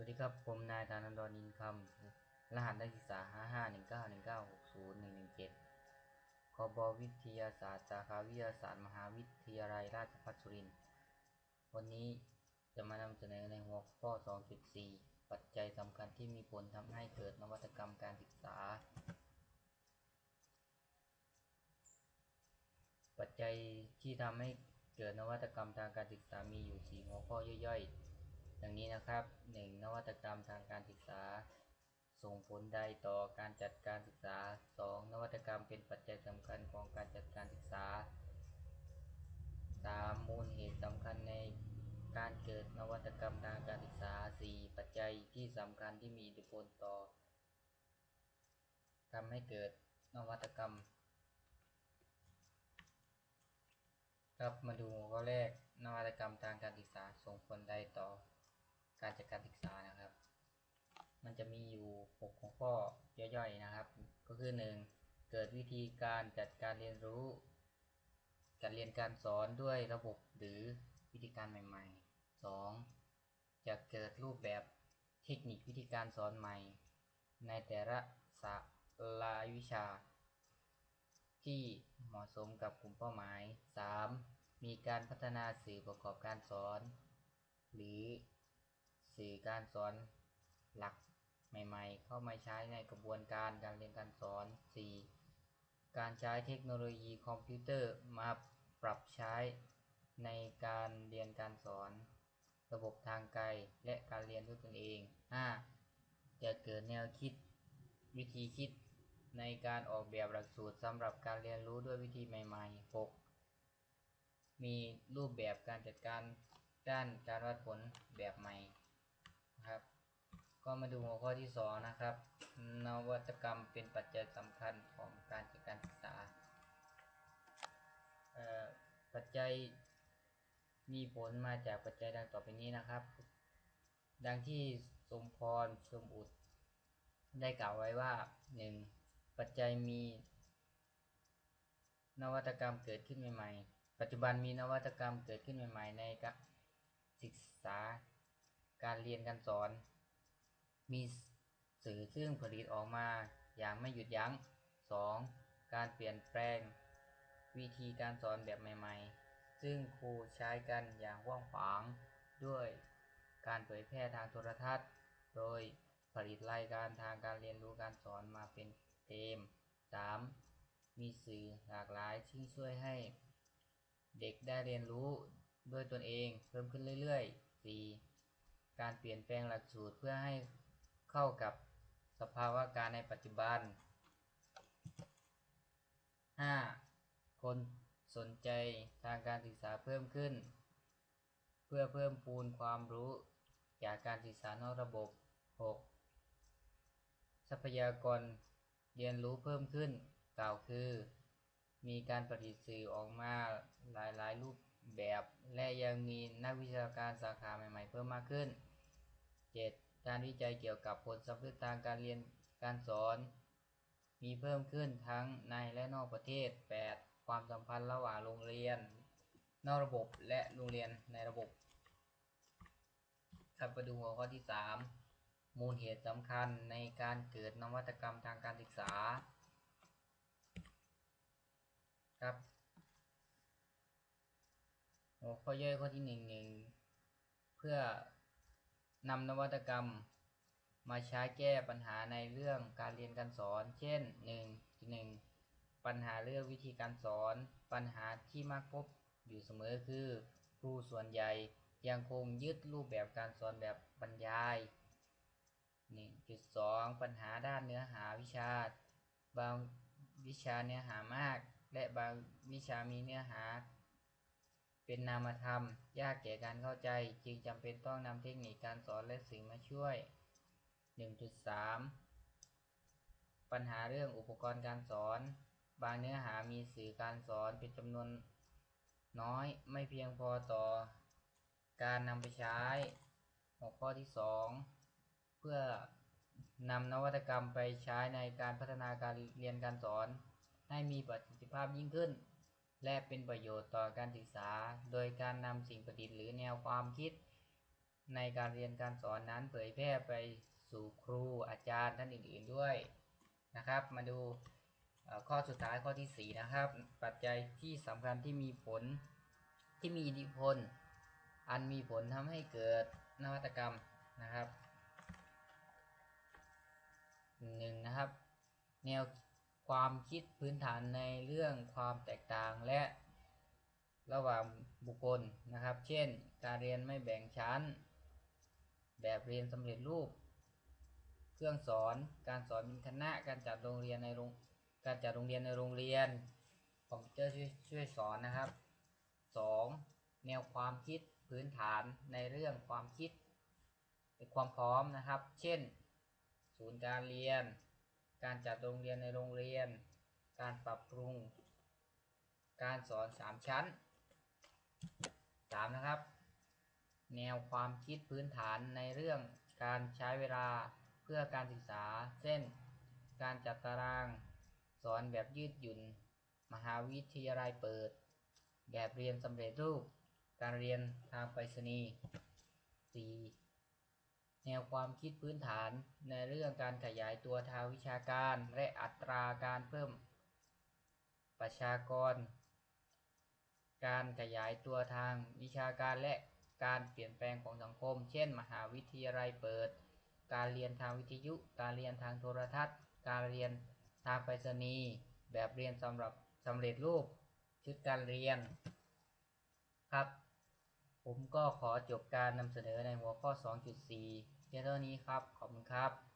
วัสดีครับ ผมนายธานันดรนินคำ รหัสนักศึกษา 5 5 1 9 1 9 6 0 1 1 7 คบวิทยาศาสตร์ สาขาวิทยาศาสตร์ มหาวิทยาลัยราชภัฏสุรินทร์ วันนี้จะมานำเสนอในหัวข้อ 2.4 ปัจจัยสำคัญที่มีผลทำให้เกิดนวัตกรรมการศึกษา ปัจจัยที่ทำให้เกิดนวัตกรรมทางการศึกษามีอยู่ 4 หัวข้อย่อยๆ ดังนี้นะครับ 1. นวัตกรรมทางการศึกษา ส่งผลใดต่อการจัดการศึกษา 2. นวัตกรรมเป็นปัจจัยสำคัญของการจัดการศึกษา 3. มูลเหตุสำคัญในการเกิดนวัตกรรมทางการศึกษา 4. ปัจจัยที่สำคัญที่มีอิทธิพลต่อทำให้เกิดนวัตกรรม ครับมาดูข้อแรกนวัตกรรมทางการศึกษาส่งผลใดต่อ การจัดการศึกษานะครับ มันจะมีอยู่ 6 หัวข้อย่อยๆนะครับ ก็คือ 1. เกิดวิธีการจัดการเรียนรู้ การเรียนการสอนด้วยระบบหรือวิธีการใหม่ ๆ 2. จะเกิดรูปแบบเทคนิควิธีการสอนใหม่ ในแต่ละสาลายวิชา ที่เหมาะสมกับกลุ่มเป้าหมาย 3. มีการพัฒนาสื่อประกอบการสอน สื่อการสอนหลักใหม่ๆ เข้ามาใช้ในกระบวนการการเรียนการสอน 4. การใช้เทคโนโลยีคอมพิวเตอร์มาปรับใช้ในการเรียนการสอน ระบบทางไกลและการเรียนด้วยตนเอง 5. จะเกิดแนวคิดวิธีคิดในการออกแบบหลักสูตรสำหรับการเรียนรู้ด้วยวิธีใหม่ ๆ 6. มีรูปแบบการจัดการด้านการวัดผลแบบใหม่ ก็มาดูหัวข้อที่สองนะครับ นวัตกรรมเป็นปัจจัยสำคัญของการจัดการศึกษา ปัจจัยมีผลมาจากปัจจัยดังต่อไปนี้นะครับ ดังที่สมพรชมอุดได้กล่าวไว้ว่า 1. ปัจจัยมี นวัตกรรมเกิดขึ้นใหม่ ๆ ปัจจุบันมีนวัตกรรมเกิดขึ้นใหม่ ๆ ในการศึกษาการเรียนการสอน มีสื่อซึ่งผลิตออกมาอย่างไม่หยุดยัง้ง 2. การเปลี่ยนแปลง วิธีการสอนแบบใหม่ ๆ ซึ่งครูใช้กันอย่างว่างขวาง ด้วยการเผยแพร่ทางโทรทัศน์ โดยผลิตรายการทางการเรียนรู้การสอนมาเป็นเทม 3. มีสื่อหลากหลายที่ช่วยให้ เด็กได้เรียนรู้ด้วยตนเองเพิ่มขึ้นเรื่อยๆ 4. การเปลี่ยนแปลงหลักสูตรเพื่อให้ เข้ากับสภาวะการในปัจจุบัน 5. คนสนใจทางการศึกษาเพิ่มขึ้น เพื่อเพิ่มพูนความรู้จากการศึกษานอกระบบ 6. ทรัพยากรเรียนรู้เพิ่มขึ้น กล่าวคือ มีการผลิสื่อออกมาหลายๆ รูปแบบ และยังมีนักวิชาการสาขาใหม่ ๆ เพิ่มมากขึ้น 7. การวิจัยเกี่ยวกับผลสำเร็จทางการเรียนการสอน มีเพิ่มขึ้นทั้งในและนอกประเทศ 8. ความสัมพันธ์ระหว่างโรงเรียน นอกระบบและโรงเรียนในระบบครับมาดูหัวข้อที่ 3 มูลเหตุสำคัญในการเกิดนวัตกรรมทางการศึกษา ครับหัวข้อย่อยข้อที่หนึ่งหนึ่งเพื่อ นำนวัตกรรม มาใช้แก้ปัญหาในเรื่องการเรียนการสอน เช่น 1. 1. ปัญหาเรื่องวิธีการสอน ปัญหาที่มักพบอยู่เสมอคือ ครูส่วนใหญ่ยังคงยึดรูปแบบการสอนแบบบรรยาย 1.2 ปัญหาด้านเนื้อหาวิชา บางวิชาเนื้อหามาก และบางวิชามีเนื้อหา เป็นนามธรรม ยากแก่การเข้าใจ จึงจำเป็นต้องนำเทคนิคการสอนและสิ่งมาช่วย 1.3 ปัญหาเรื่องอุปกรณ์การสอน บางเนื้อหามีสื่อการสอนเป็นจำนวนน้อยไม่เพียงพอต่อ การนำไปใช้หัวข้อที่ 2 เพื่อนำนวัตกรรมไปใช้ในการพัฒนาการเรียนการสอน ให้มีประสิทธิภาพยิ่งขึ้น และเป็นประโยชน์ต่อการศึกษา โดยการนำสิ่งประดิษฐ์หรือแนวความคิด ในการเรียนการสอนนั้นเผยแพร่ไปสู่ครูอาจารย์ท่านอื่น ๆด้วยนะครับ มาดูข้อสุดท้ายข้อที่ 4 นะครับ ปัจจัยที่สำคัญที่มีผลที่มีอิทธิพล อันมีผลทำให้เกิดนวัตกรรมนะครับหนึ่งนะครับ แนว ความคิดพื้นฐานในเรื่องความแตกต่างและระหว่างบุคคลนะครับ เช่น การเรียนไม่แบ่งชั้น แบบเรียนสำเร็จรูป เครื่องสอน การสอนเป็นคณะ การจัดโรงเรียนในโรงการจัดโรงเรียนในโรงเรียน คอมพิวเตอร์ช่วยช่วยสอนนะครับ 2. แนวความคิดพื้นฐานในเรื่องความคิดเป็นความพร้อมนะครับ เช่น ศูนย์การเรียน การจัดโรงเรียนในโรงเรียน การปรับปรุง การสอน 3 ชั้น 3. นะครับ แนวความคิดพื้นฐานในเรื่องการใช้เวลาเพื่อการศึกษา เช่น การจัดตาราง สอนแบบยืดหยุ่น มหาวิทยาลัยเปิด แบบเรียนสำเร็จรูป การเรียนทางไปรษณีย์ 4. แนวความคิดพื้นฐานในเรื่องการขยายตัวทางวิชาการ และอัตราการเพิ่ม ประชากร การขยายตัวทางวิชาการและการเปลี่ยนแปลงของสังคม เช่น มหาวิทยาลัยเปิด การเรียนทางวิทยุ การเรียนทางโทรทัศน์ การเรียนทางไปรษณีย์แบบเรียนสำหรับสำเร็จรูป ชุดการเรียนครับ ผมก็ขอจบการนำเสนอในหัวข้อ 2.4 เพียงเท่านี้ครับ ขอบคุณครับ